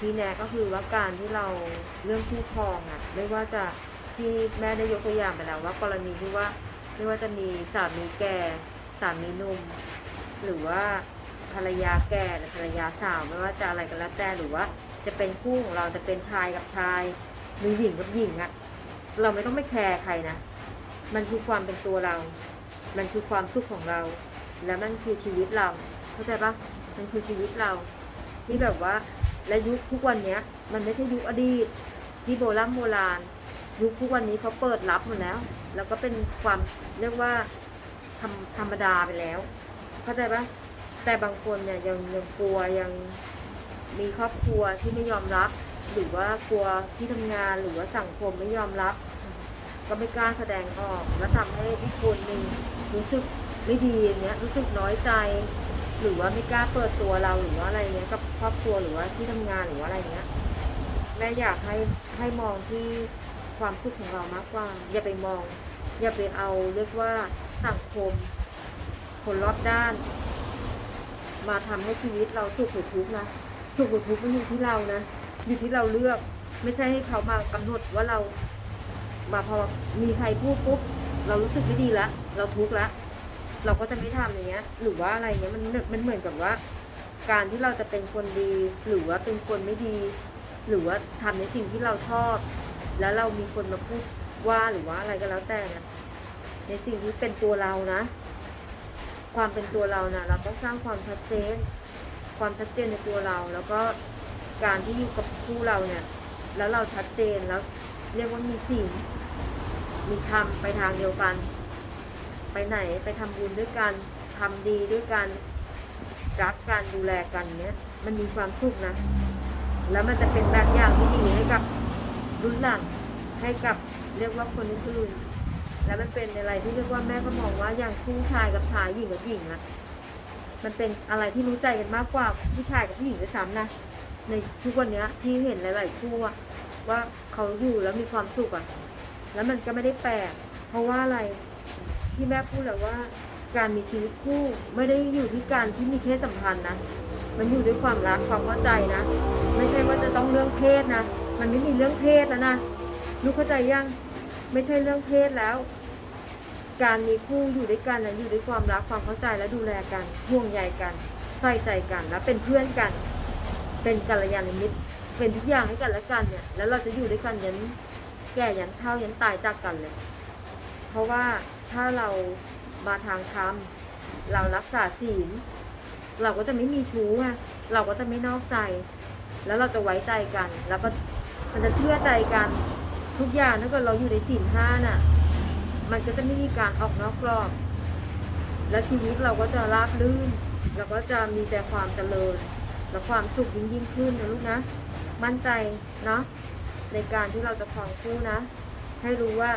ชี้แนะก็คือว่าการที่เราเรื่องคู่ครองอะไม่ว่าจะที่แม่ได้ยกตัวอย่างไปแล้วว่ากรณีที่ว่าไม่ว่าจะมีสามีแก่สามีหนุ่มหรือว่าภรรยาแก่หรือภรรยาสาวไม่ว่าจะอะไรก็แล้วแต่หรือว่าจะเป็นคู่ของเราจะเป็นชายกับชายหรือหญิงกับหญิงอะเราไม่ต้องไปแคร์ใครนะ มันคือความเป็นตัวเรา มันคือความสุขของเรา และมันคือชีวิตเรา เข้าใจปะมันคือชีวิตเรา ที่แบบว่า และยุคทุกวันนี้มันไม่ใช่ยุคอดีตที่โบราณโบราณ ยุคทุกวันนี้เขาเปิดรับหมดแล้ว แล้วก็เป็นความเรียกว่าธรรมธรรมดาไปแล้ว เข้าใจปะแต่บางคนเนี่ยยังยังกลัวยังมีครอบครัวที่ไม่ยอมรับ หรือว่ากลัวที่ทำงานหรือว่าสังคมไม่ยอมรับ ก็ไม่กล้าแสดงออก แล้วทำให้อีกคนหนึ่งรู้สึกไม่ดีอย่างเงี้ยรู้สึกน้อยใจ หรือว่าไม่กล้าเปิดตัวเราหรือว่าอะไรเงี้ยกับครอบครัวหรือว่าที่ทำงานหรือว่าอะไรเงี้ยแม่อยากให้ให้มองที่ความสุขของเรามากกว่า อย่าไปมอง อย่าไปเอาเรียกว่าสังคม คนรอบด้าน มาทำให้ชีวิตเราสุขหรือทุกข์นะสุขหรือทุกข์มันอยู่ที่เรานะอยู่ที่เราเลือก ไม่ใช่ให้เขามากำหนดว่าเรา มาพอมีใครพูดปุ๊บเรารู้สึกไม่ดีละเราทุกข์ละ เราก็จะไม่ทำอย่างเงี้ย หรือว่าอะไรเงี้ยมันมันเหมือนกับว่า การที่เราจะเป็นคนดี หรือว่าเป็นคนไม่ดี หรือว่าทำในสิ่งที่เราชอบ แล้วเรามีคนมาพูดว่าหรือว่าอะไรก็แล้วแต่เนี่ยในสิ่งที่เป็นตัวเรานะ ความเป็นตัวเรานะเราต้องสร้างความชัดเจน ความชัดเจนในตัวเรา แล้วก็การที่อยู่กับคู่เราเนี่ย แล้วเราชัดเจนแล้วเรียกว่ามีสิ่งมีธรรมไปทางเดียวกัน ไปไหนไปทำบุญด้วยกันทำดีด้วยกันรักกันดูแลกันเนี้ยมันมีความสุขนะ แล้วมันจะเป็นแบบอย่างที่ดีให้กับรุ่นหลังให้กับเรียกว่าคนอื่นแล้วมันเป็นอะไรที่เรียกว่าแม่ก็มองว่าอย่างคู่ชายกับชายหญิงกับหญิงนะมันเป็นอะไรที่รู้ใจกันมากกว่าผู้ชายกับผู้หญิงด้วยซ้ำนะในทุกวันเนี้ยที่เห็นหลาย ๆ คู่ว่าเขาอยู่แล้วมีความสุขอะแล้วมันก็ไม่ได้แปลกเพราะว่าอะไร ที่แม่พูดแหละว่า การมีชีวิตคู่ไม่ได้อยู่ที่การที่มีเพศสัมพันธ์นะ มันอยู่ด้วยความรักความเข้าใจนะ ไม่ใช่ว่าจะต้องเรื่องเพศนะ มันไม่มีเรื่องเพศแล้วนะลูกเข้าใจยัง ไม่ใช่เรื่องเพศแล้ว การมีคู่อยู่ด้วยกันนะอยู่ด้วยความรักความเข้าใจและดูแลกันห่วงใยกัน ใส่ใจกันแล้วเป็นเพื่อนกัน เป็นกัลยาณมิตร เป็นทุกอย่างให้กันและกันเนี่ย แล้วเราจะอยู่ด้วยกันยันแก่ยันเฒ่ายันตายจากกันเลย เพราะว่า ถ้าเรามาทางธรรมเรารักษาศีล เราก็จะไม่มีชู้ไงเราก็จะไม่นอกใจ แล้วเราจะไว้ใจกัน แล้วก็มันจะเชื่อใจกัน ทุกอย่างถ้าเกิดเราอยู่ในศีลห้าน่ะ มันก็จะไม่มีการออกนอกกรอบ และชีวิตเราก็จะราบรื่นเราก็จะมีแต่ความเจริญ และความสุขยิ่งยิ่งขึ้นนะลูกนะ มั่นใจเนาะในการที่เราจะครองคู่นะ ให้รู้ว่า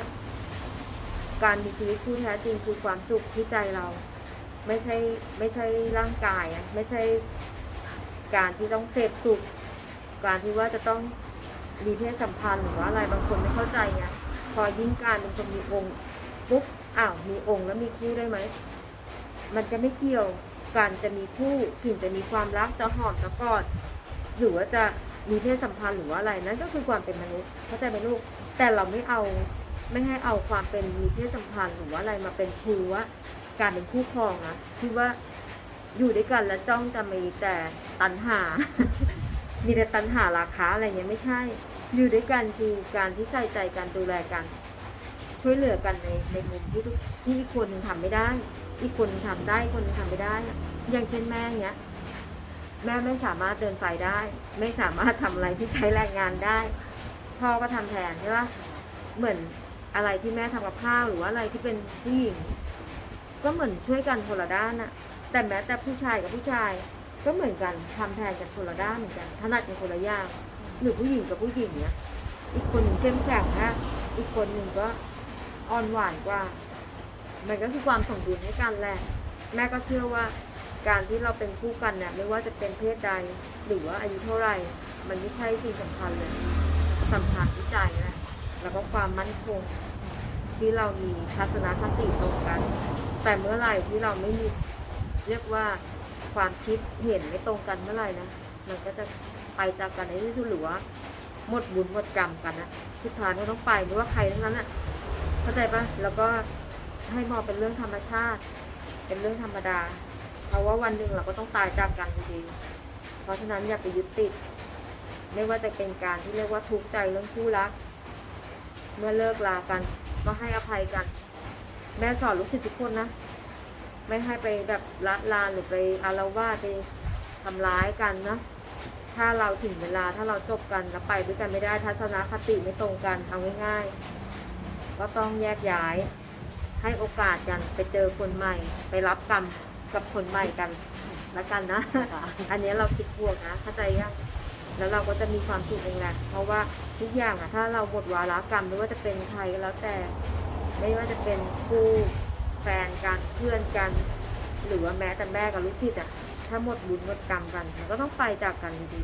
การมีชีวิตคู่แท้จริงคือความสุขที่ใจเราไม่ใช่ไม่ใช่ร่างกายอะไม่ใช่การที่ต้องเสพสุข การที่ว่าจะต้องมีเพศสัมพันธ์หรือว่าอะไรบางคนไม่เข้าใจไงพอยิ่งการเป็นคนมีองค์ปุ๊บอ้าวมีองค์แล้วมีคู่ได้ไหมมันจะไม่เกี่ยวการจะมีคู่ถึงจะมีความรักจะหอมจะกอดหรือว่าจะมีเพศสัมพันธ์หรือว่าอะไรนั่นก็คือความเป็นมนุษย์เข้าใจไหมลูกแต่เราไม่เอา ไม่ให้เอาความเป็นมีเพศสัมพันธ์หรือว่าอะไรมาเป็นชูว่าการเป็นคู่ครองนะที่ว่าอยู่ด้วยกันแล้วจ้องจะมีแต่ตัณหา มีแต่ตัณหาราคาอะไรเงี้ยไม่ใช่ อยู่ด้วยกันคือการที่ใส่ใจกันดูแลกัน ช่วยเหลือกันในในมุมที่ที่อีกคนหนึ่งทำไม่ได้ อีกคนนึงทำได้คนนึงทำไม่ได้อะย่างเช่นแม่เนี้ยแม่ไม่สามารถเดินไฟได้ ไม่สามารถทำอะไรที่ใช้แรงงานได้ พ่อก็ทำแทนใช่ปะเหมือน อะไรที่แม่ทำกับข้าวหรือว่าอะไรที่เป็นผู้หญิง ก็เหมือนช่วยกันคนละด้านอะแต่แม้แต่ผู้ชายกับผู้ชาย ก็เหมือนกันทำแทนกันคนละด้านเหมือนกันถนัดกันคนละอย่างหรือผู้หญิงกับผู้หญิงเนี้ยอีกคนหนึ่งเข้มแข็งนะอีกคนหนึ่งก็อ่อนหวานกว่า มันก็คือความสมดุลให้กันแหละแม่ก็เชื่อว่าการที่เราเป็นคู่กันเนี่ยไม่ว่าจะเป็นเพศใด หรือว่าอายุเท่าไหร่ มันไม่ใช่สิ่งสำคัญเลยสำคัญที่ใจแหละ แล้วก็ความมั่นคงที่เรามีทัศนคติตรงกัน แต่เมื่อไหร่ที่เราไม่มีเรียกว่าความคิดเห็นไม่ตรงกันเมื่อไหร่นะมันก็จะไปจากกันในที่สุดหรือว่าหมดบุญหมดกรรมกันนะสุดท้ายก็ต้องไปไม่ว่าใครทั้งนั้นอะเข้าใจปะแล้วก็ให้มองเป็นเรื่องธรรมชาติ เป็นเรื่องธรรมดา เพราะว่าวันหนึ่งเราก็ต้องตายจากกันอยู่ดีเพราะฉะนั้นอย่าไปยึดติด ไม่ว่าจะเป็นการที่เรียกว่าทุกข์ใจเรื่องคู่รัก เมื่อเลิกลากัน ก็ให้อภัยกัน แม่สอนลูกศิษย์ทุกคนนะ ไม่ให้ไปแบบละลานหรือไปอารวาสไปทำร้ายกันนะ ถ้าเราถึงเวลาถ้าเราจบกันแล้วไปด้วยกันไม่ได้ทัศนคติไม่ตรงกันเอาง่ายๆ ก็ต้องแยกย้าย ให้โอกาสกันไปเจอคนใหม่ ไปรับกรรมกับคนใหม่กันละกันนะ อันนี้เราคิดบวกนะเข้าใจยัง แล้วเราก็จะมีความสุขเองแหละเพราะว่าทุกอย่างอะถ้าเราหมดวาระกรรมไม่ว่าจะเป็นใครก็แล้วแต่ ไม่ว่าจะเป็นคู่แฟนกันเพื่อนกัน หรือว่าแม้แต่แม่กับลูกศิษย์อะถ้าหมดบุญหมดกรรมกันมันก็ต้องไปจากกันดี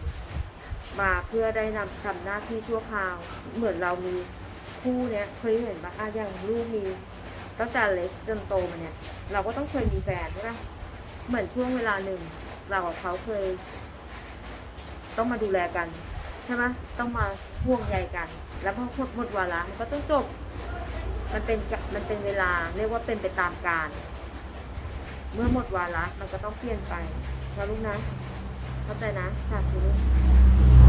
มาเพื่อได้นำทำหน้าที่ชั่วคราวเหมือนเรามีคู่เนี้ยเคยเห็นปะอะอย่างลูกมีตั้งแต่เล็กจนโตมาเนี่ย เราก็ต้องเคยมีแฟนใช่ปะเหมือนช่วงเวลาหนึ่ง เรากับเขาเคย ต้องมาดูแลกันใช่ไหมต้องมาห่วงใยกัน แล้วพอหมดหมดวาระมันก็ต้องจบ มันเป็นมันเป็นเวลาเรียกว่าเป็นไปตามกาลเมื่อหมดวาระมันก็ต้องเปลี่ยนไปนะลูกนะ เข้าใจนะค่ะคุณ